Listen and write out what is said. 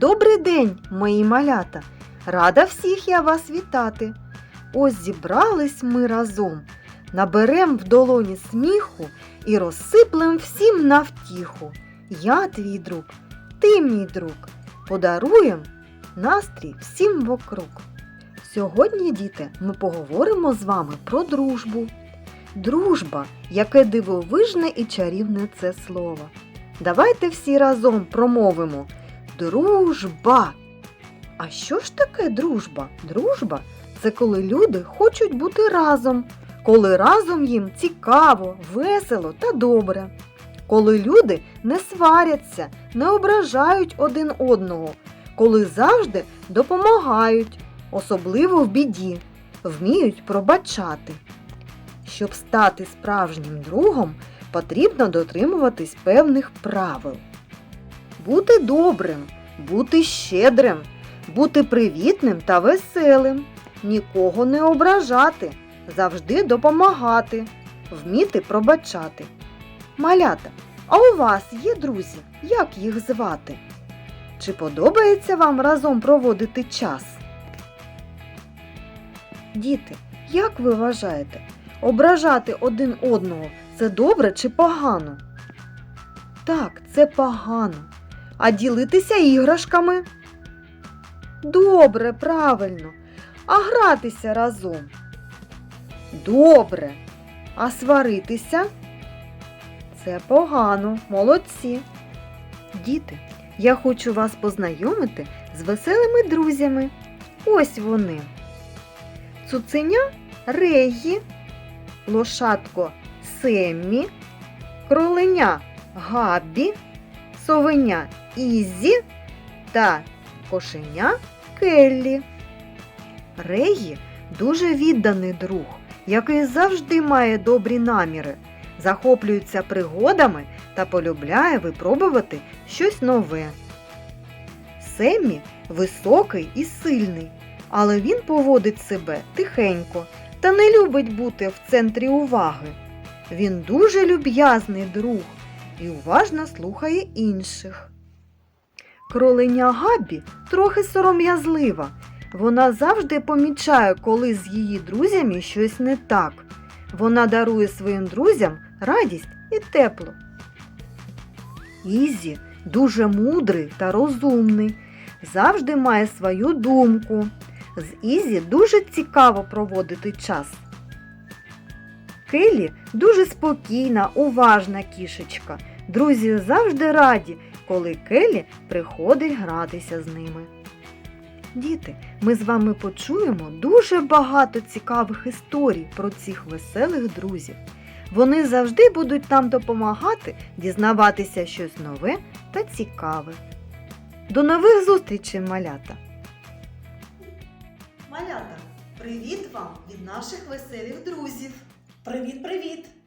Добрий день, мої малята! Рада всіх я вас вітати. Ось зібрались ми разом, наберем в долоні сміху і розсиплем всім навтіху. Я твій друг, ти мій друг, подаруєм настрій всім вокруг. Сьогодні, діти, ми поговоримо з вами про дружбу. Дружба, яке дивовижне і чарівне це слово. Давайте всі разом промовимо Дружба. А що ж таке дружба? Дружба це коли люди хочуть бути разом, коли разом їм цікаво, весело та добре. Коли люди не сваряться, не ображають один одного, коли завжди допомагають, особливо в біді, вміють пробачати. Щоб стати справжнім другом, потрібно дотримуватись певних правил. Бути добрим, бути щедрим, бути привітним та веселим, нікого не ображати, завжди допомагати, вміти пробачати. Малята, а у вас є друзі? Як їх звати? Чи подобається вам разом проводити час? Діти, як ви вважаєте, ображати один одного це добре чи погано? Так, це погано. А ділитися іграшками? Добре, правильно. А гратися разом? Добре. А сваритися? Це погано, молодці. Діти, я хочу вас познайомити з веселими друзями. Ось вони. Цуценя Регі, лошадко Семмі, кроленя Габі, совеня Ізі та кошеня Келлі. Регі дуже відданий друг, який завжди має добрі наміри, захоплюється пригодами та полюбляє випробувати щось нове. Семмі високий і сильний, але він поводить себе тихенько та не любить бути в центрі уваги. Він дуже люб'язний друг і уважно слухає інших. Кроленя Габі трохи сором'язлива. Вона завжди помічає, коли з її друзями щось не так. Вона дарує своїм друзям радість і тепло. Ізі дуже мудрий та розумний, завжди має свою думку. З Ізі дуже цікаво проводити час. Келі дуже спокійна, уважна кішечка. Друзі завжди раді, коли Келі приходить гратися з ними. Діти, ми з вами почуємо дуже багато цікавих історій про цих веселих друзів. Вони завжди будуть нам допомагати дізнаватися щось нове та цікаве. До нових зустрічей, малята! Малята, привіт вам від наших веселих друзів! Привіт, привіт!